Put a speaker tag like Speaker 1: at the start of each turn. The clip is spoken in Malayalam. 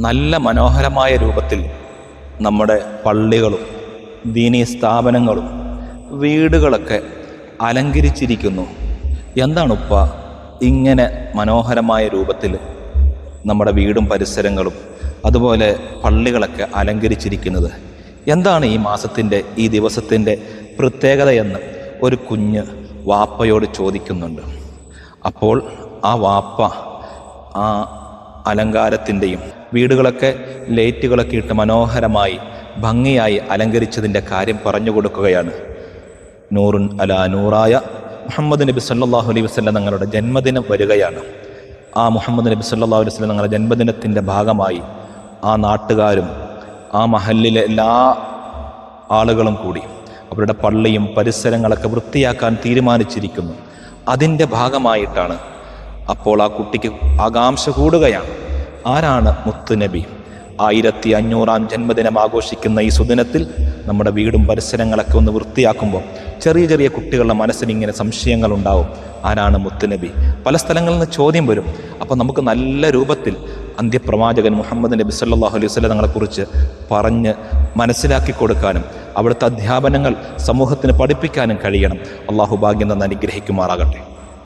Speaker 1: നല്ല മനോഹരമായ രൂപത്തിൽ നമ്മുടെ പള്ളികളും ദീനീ സ്ഥാപനങ്ങളും വീടുകളൊക്കെ അലങ്കരിച്ചിരിക്കുന്നു. എന്താണുപ്പ ഇങ്ങനെ മനോഹരമായ രൂപത്തിൽ നമ്മുടെ വീടും പരിസരങ്ങളും അതുപോലെ പള്ളികളൊക്കെ അലങ്കരിച്ചിരിക്കുന്നത്? എന്താണ് ഈ മാസത്തിന്റെ ഈ ദിവസത്തിന്റെ പ്രത്യേകതയെന്ന് ഒരു കുഞ്ഞ് വാപ്പയോട് ചോദിക്കുന്നുണ്ട്. അപ്പോൾ ആ വാപ്പ ആ അലങ്കാരത്തിന്റെയും വീടുകളൊക്കെ ലൈറ്റുകളൊക്കെ ഇട്ട് മനോഹരമായി ഭംഗിയായി അലങ്കരിച്ചതിന്റെ കാര്യം പറഞ്ഞു കൊടുക്കുകയാണ്. നൂറുൻ അല നൂറായ മുഹമ്മദ് നബി സല്ലാഹു അലൈഹി വസ്ലം തങ്ങളുടെ ജന്മദിനം വരികയാണ്. ആ മുഹമ്മദ് നബി സല്ലാഹു അലൈഹി വസ്ലം തങ്ങളുടെ ജന്മദിനത്തിന്റെ ഭാഗമായി ആ നാട്ടുകാരും ആ മഹലിലെ എല്ലാ ആളുകളും കൂടി അവരുടെ പള്ളിയും പരിസരങ്ങളൊക്കെ വൃത്തിയാക്കാൻ തീരുമാനിച്ചിരിക്കുന്നു. അതിന്റെ ഭാഗമായിട്ടാണ് അപ്പോൾ ആ കുട്ടിക്ക് ആകാംക്ഷ കൂടുകയാണ്. ആരാണ് മുത്തുനബി? ആയിരത്തി അഞ്ഞൂറാം ജന്മദിനം ആഘോഷിക്കുന്ന ഈ സുദിനത്തിൽ നമ്മുടെ വീടും പരിസരങ്ങളൊക്കെ ഒന്ന് വൃത്തിയാക്കുമ്പോൾ ചെറിയ ചെറിയ കുട്ടികളുടെ മനസ്സിന് ഇങ്ങനെ സംശയങ്ങൾ ഉണ്ടാവും ആരാണ് മുത്തുനബി? പല സ്ഥലങ്ങളിൽ നിന്ന് ചോദ്യം വരും. അപ്പോൾ നമുക്ക് നല്ല രൂപത്തിൽ അന്ത്യപ്രവാചകൻ മുഹമ്മദ് നബി സല്ലാഹു അലൈഹി വസ്ലം തങ്ങളെക്കുറിച്ച് പറഞ്ഞ് മനസ്സിലാക്കി കൊടുക്കാനും അവിടുത്തെ അധ്യാപനങ്ങൾ സമൂഹത്തിന് പഠിപ്പിക്കാനും കഴിയണം. അള്ളാഹു ഭാഗ്യം തന്നെ അനുഗ്രഹിക്കുമാറാകട്ടെ.